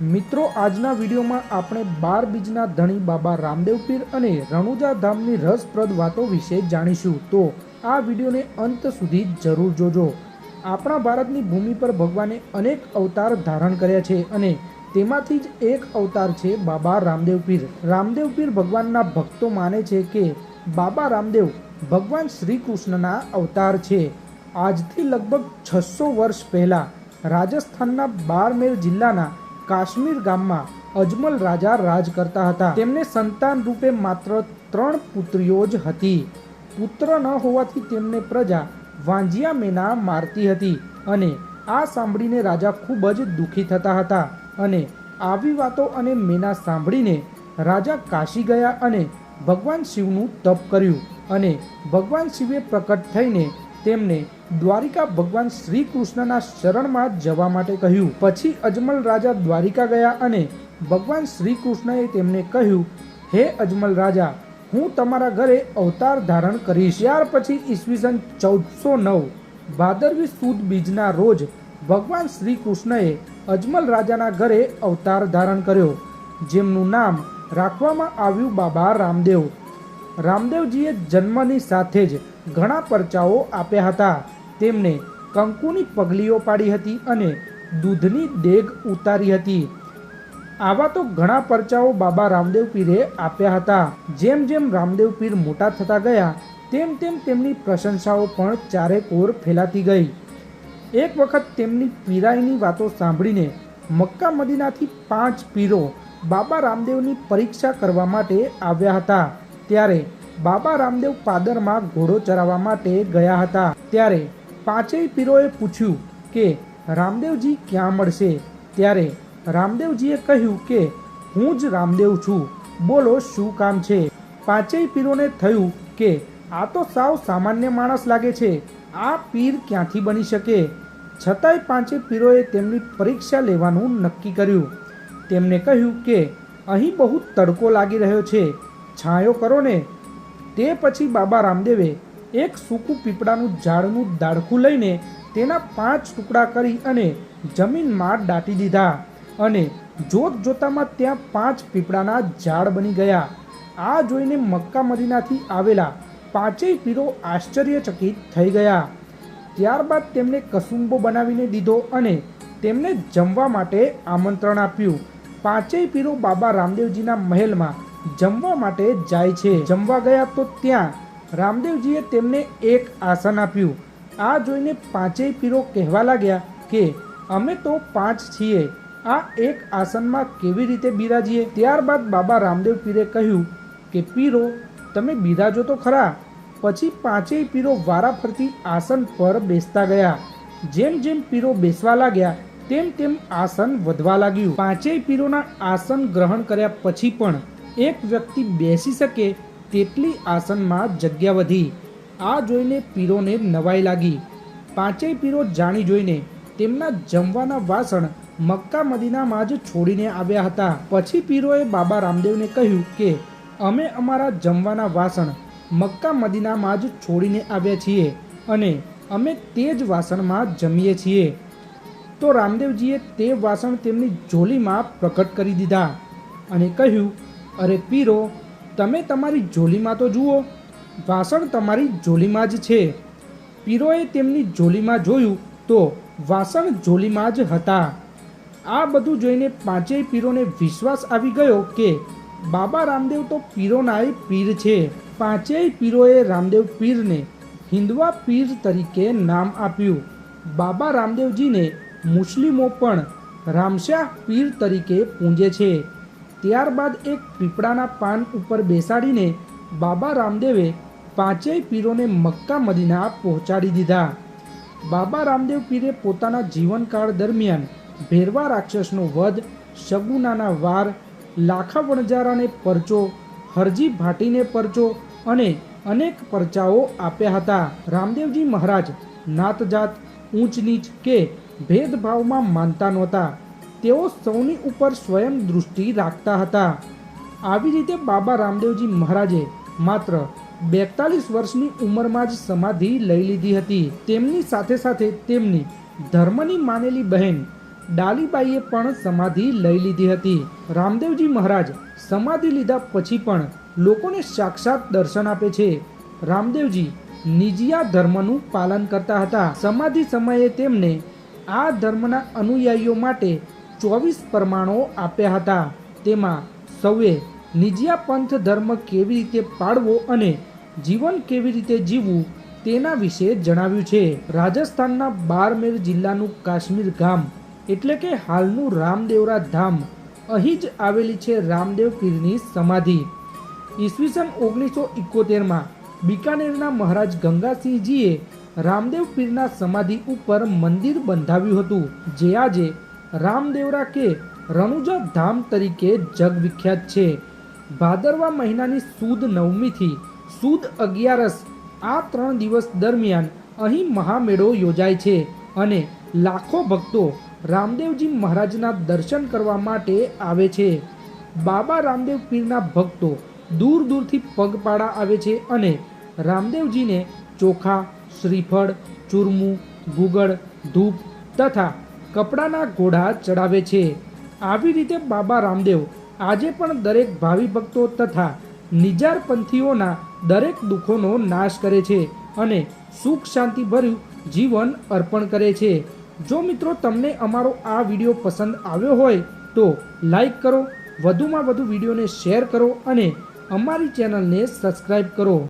મિત્રો, આજના વિડીયોમાં આપણે બાર બીજના ધણી બાબા રામદેવ પીર અને રણુજા ધામની રસપ્રદ વાતો વિશે જાણીશું. તો આ વિડીયોને અંત સુધી જરૂર જોજો. આપણા ભારતની ભૂમિ પર ભગવાને અનેક અવતાર ધારણ કર્યા છે અને તેમાંથી જ એક અવતાર છે બાબા રામદેવ પીર. રામદેવ પીર ભગવાનના ભક્તો માને છે કે બાબા રામદેવ ભગવાન શ્રી કૃષ્ણના અવતાર છે. આજથી લગભગ છસો વર્ષ પહેલાં રાજસ્થાનના બારમેર જિલ્લાના કાશ્મીર ગામમાં અજમલ રાજા રાજ કરતા હતા. તેમને સંતાન રૂપે માત્ર ત્રણ પુત્રીઓ જ હતી. પુત્ર ન હોવાથી તેમને પ્રજા વાંજિયા મેના મારતી હતી અને આ સાંભળીને રાજા ખૂબ જ દુઃખી થતા હતા અને આવી વાતો અને મેના સાંભળીને રાજા કાશી ગયા અને ભગવાન શિવનું તપ કર્યું અને ભગવાન શિવે પ્રકટ થઈને તેમને દ્વારિકા ભગવાન શ્રી કૃષ્ણના શરણમાં જવા માટે કહ્યું. પછી અજમલ રાજા દ્વારિકા ગયા અને ભગવાન શ્રી કૃષ્ણએ તેમને કહ્યું, હે અજમલ રાજા, હું તમારા ઘરે અવતાર ધારણ કરીશ. ત્યાર પછી ઈસવીસન ચૌદસો નવ, ભાદરવી સુદ બીજના રોજ ભગવાન શ્રી કૃષ્ણએ અજમલ રાજાના ઘરે અવતાર ધારણ કર્યો, જેમનું નામ રાખવામાં આવ્યું બાબા રામદેવ. રામદેવજીએ જન્મની સાથે જ ઘણા પરચાઓ આપ્યા હતા. તેમણે કંકુની પગલીઓ પાડી હતી અને દૂધની દેગ ઉતારી હતી. આવા તો ઘણા પરચાઓ બાબા રામદેવ પીરે આપ્યા હતા. જેમ જેમ રામદેવ પીર મોટા થતા ગયા, તેમ તેમ તેમની પ્રશંસાઓ પણ ચારેકોર ફેલાતી ગઈ. એક વખત તેમની પીરાઈની વાતો સાંભળીને મક્કા મદીનાથી પાંચ પીરો બાબા રામદેવની પરીક્ષા કરવા માટે આવ્યા હતા. ત્યારે બાબા રામદેવ પાદરમાં ઘોડો ચરાવવા માટે ગયા હતા. ત્યારે પાંચેય પીરોએ પૂછ્યું કે, રામદેવજી ક્યાં મળશે? ત્યારે રામદેવજીએ કહ્યું કે, હું જ રામદેવ છું. બોલો, શું કામ છે? પાંચેય પીરોને થયું કે, આ તો સાવ સામાન્ય માણસ લાગે છે. આ પીર ક્યાંથી બની શકે? છતાંય પાંચે પીરોએ તેમની પરીક્ષા લેવાનું નક્કી કર્યું. તેમને કહ્યું કે, અહીં બહુ તડકો લાગી રહ્યો છે. છાંયો કરો ને, તે પછી બાબા રામદેવે એક સૂકું પીપળાનું ઝાડનું દાડખું લઈને તેના પાંચ ટુકડા કરી અને જમીનમાં દાટી દીધા અને જોત જોતામાં ત્યાં પાંચ પીપળાના ઝાડ બની ગયા. આ જોઈને મક્કા મદીનાથી આવેલા પાંચેય પીરો આશ્ચર્યચકિત થઈ ગયા. ત્યારબાદ તેમણે કસુંબો બનાવીને દીધો અને તેમને જમવા માટે આમંત્રણ આપ્યું. પાંચેય પીરો બાબા રામદેવજીના મહેલમાં જમવા માટે જાય છે. જમવા ગયા તો ત્યાં રામદેવજીએ તેમને એક આસન આપ્યું. આ જોઈને પાંચેય પીરો કહેવા લાગ્યા કે, અમે તો પાંચ છીએ. આ એક આસનમાં કેવી રીતે બિરાજીએ? ત્યારબાદ બાબા રામદેવ પીરે કહ્યું કે, પીરો, તમે બિરાજો તો ખરા, પછી પાંચેય પીરો વારાફરતી આસન પર બેસતા ગયા. જેમ જેમ પીરો બેસવા લાગ્યા, તેમ તેમ આસન વધવા લાગ્યું. પાંચેય પીરોના આસન ગ્રહણ કર્યા પછી પણ એક વ્યક્તિ બેસી શકે તેટલી આસનમાં જગ્યા વધી. આ જોઈને પીરોને નવાઈ લાગી. પાંચેય પીરો જાણી જોઈને તેમના જમવાના વાસણ મક્કા મદીનામાં જ છોડીને આવ્યા હતા. પછી પીરોએ બાબા રામદેવને કહ્યું કે, અમે અમારા જમવાના વાસણ મક્કા મદીનામાં જ છોડીને આવ્યા છીએ અને અમે તે જ વાસણમાં જમીએ છીએ. તો રામદેવજીએ તે વાસણ તેમની ઝોલીમાં પ્રકટ કરી દીધા અને કહ્યું અરે પીરો, તમે તમારી ઝોલીમાં તો જુઓ, વાસણ તમારી ઝોલીમાં જ છે. પીરોએ તેમની ઝોલીમાં જોયું તો વાસણ ઝોલીમાં જ હતા. આ બધું જોઈને પાંચેય પીરોને વિશ્વાસ આવી ગયો કે બાબા રામદેવ તો પીરોનાય પીર છે. પાંચેય પીરોએ રામદેવ પીરને હિન્દવા પીર તરીકે નામ આપ્યું. બાબા રામદેવજીને મુસ્લિમો પણ રામશાહ પીર તરીકે પૂંજે છે. ત્યારબાદ એક પીપળાના પાન ઉપર બેસાડીને બાબા રામદેવે પાંચેય પીરોને મક્કા મદીના પહોંચાડી દીધા. બાબા રામદેવ પીરે પોતાના જીવનકાળ દરમિયાન ભેરવા રાક્ષસનો વધ, શગુનાના વાર, લાખા વણજારાને પરચો, હરજી ભાટીને પરચો અને અનેક પરચાઓ આપ્યા હતા. રામદેવજી મહારાજ નાતજાત, ઊંચ નીચ કે ભેદભાવમાં માનતા નહોતા. તેઓ સૌની ઉપર સ્વયં દૃષ્ટિ રાખતા હતા. આવી રીતે બાબા રામદેવજી મહારાજે માત્ર બેતાલીસ વર્ષની ઉંમરમાં જ સમાધિ લઈ લીધી હતી. તેમની સાથે સાથે તેમની ધર્મની માનેલી બહેન ડાલીબાઈએ પણ સમાધિ લઈ લીધી હતી. રામદેવજી મહારાજ સમાધિ લીધા પછી પણ લોકોને સાક્ષાત દર્શન આપે છે. રામદેવજી નિજિયા ધર્મનું પાલન કરતા હતા. સમાધિ સમયે તેમને આ ધર્મના અનુયાયીઓ માટે ચોવીસ પ્રમાણો આપ્યા હતા. તેમાં સૌએ નિજિયા પંથ ધર્મ કેવી રીતે પાળવો અને જીવન કેવી રીતે જીવવું તેના વિશે જણાવ્યું છે. રાજસ્થાનના બારમેર જિલ્લાનું કાશ્મીર ગામ, એટલે કે હાલનું રામદેવરા ધામ, અહીં જ આવેલી છે રામદેવ પીરની સમાધિ. ઈસવીસન ઓગણીસો ઇકોતેરમાં બિકાનેરના મહારાજ ગંગાસિંહજીએ રામદેવ પીરના સમાધિ ઉપર મંદિર બંધાવ્યું હતું. જે આજે રામદેવરા કે રણુજા ધામ તરીકે જગવિખ્યાત છે. ભાદરવા મહિનાની સુદ નવમીથી સુદ અગિયારસ આ ત્રણ દિવસ દરમિયાન અહીં મહામેળો યોજાય છે અને લાખો ભક્તો રામદેવજી મહારાજના દર્શન કરવા માટે આવે છે. બાબા રામદેવ પીરના ભક્તો દૂર દૂરથી પગપાળા આવે છે અને રામદેવજીને ચોખા, શ્રીફળ, ચૂરમું, ગુગળ, ધૂપ તથા કપડાના ઘોડા ચડાવે છે. આવી રીતે બાબા રામદેવ આજે પણ દરેક ભાવિ ભક્તો તથા નિજાર પંથીઓના દરેક દુઃખોનો નાશ કરે છે અને સુખ શાંતિ ભર્યું જીવન અર્પણ કરે છે. જો મિત્રો તમને અમારો આ વીડિયો પસંદ આવ્યો હોય તો લાઈક કરો, વધુમાં વધુ વિડીયોને શેર કરો અને અમારી ચેનલને સબસ્ક્રાઈબ કરો.